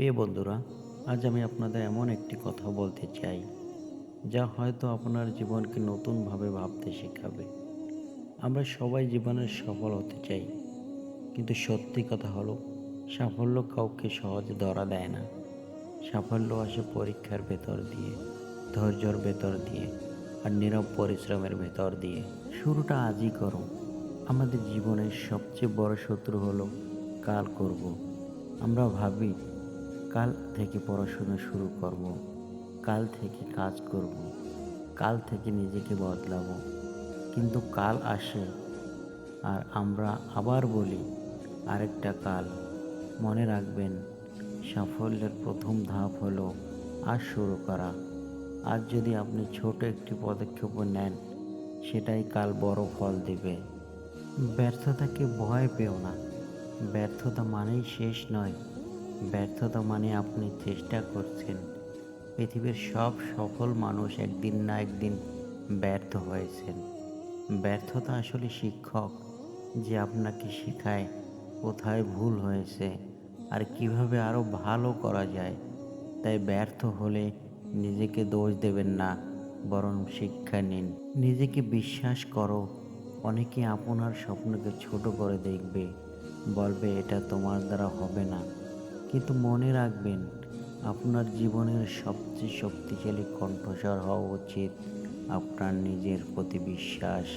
প্রিয় বন্ধুরা, আজ আমি আপনাদের এমন একটি কথা বলতে চাই, যা হয়তো আপনার জীবনকে নতুনভাবে ভাবতে শেখাবে। আমরা সবাই জীবনে সফল হতে চাই, কিন্তু সত্যি কথা হলো, সাফল্য কাউকে সহজে ধরা দেয় না। সাফল্য আসে পরীক্ষার ভেতর দিয়ে, ধৈর্যর ভেতর দিয়ে, আর নীরব পরিশ্রমের ভেতর দিয়ে। শুরুটা আজই করো আমাদের জীবনের সবচেয়ে বড় শত্রু হলো, কাল করব। আমরা ভাবি কাল থেকে পড়াশোনা শুরু করব, কাল থেকে কাজ করব, কাল থেকে নিজেকে বদলাবো। কিন্তু কাল আসে, আর আমরা আবার বলি, আরেকটা কাল। মনে রাখবেন, সাফল্যের প্রথম ধাপ হলো, আজ শুরু করা। আজ যদি আপনি ছোট একটি পদক্ষেপ নেন, সেটাই কাল বড় ফল দেবে। ব্যর্থতাকে ভয় পেও না। ব্যর্থতা মানেই শেষ নয়। ব্যর্থতা মানে আপনি চেষ্টা করছেন। পৃথিবীর সব সফল মানুষ একদিন না একদিন ব্যর্থ হয়েছেন। ব্যর্থতা আসলে শিক্ষক যে আপনাকে শেখায় কোথায় ভুল হয়েছে আর কীভাবে আরও ভালো করা যায়। তাই ব্যর্থ হলে নিজেকে দোষ দেবেন না, বরং শিক্ষা নিন। নিজেকে বিশ্বাস করো, অনেকে আপনার স্বপ্নকে ছোট করে দেখবে, বলবে, এটা তোমার দ্বারা হবে না। কিন্তু মনে রাখবেন আপনার জীবনের সবচেয়ে শক্তিশালী কণ্ঠস্বর হওয়া উচিত আপনার নিজের প্রতি বিশ্বাস।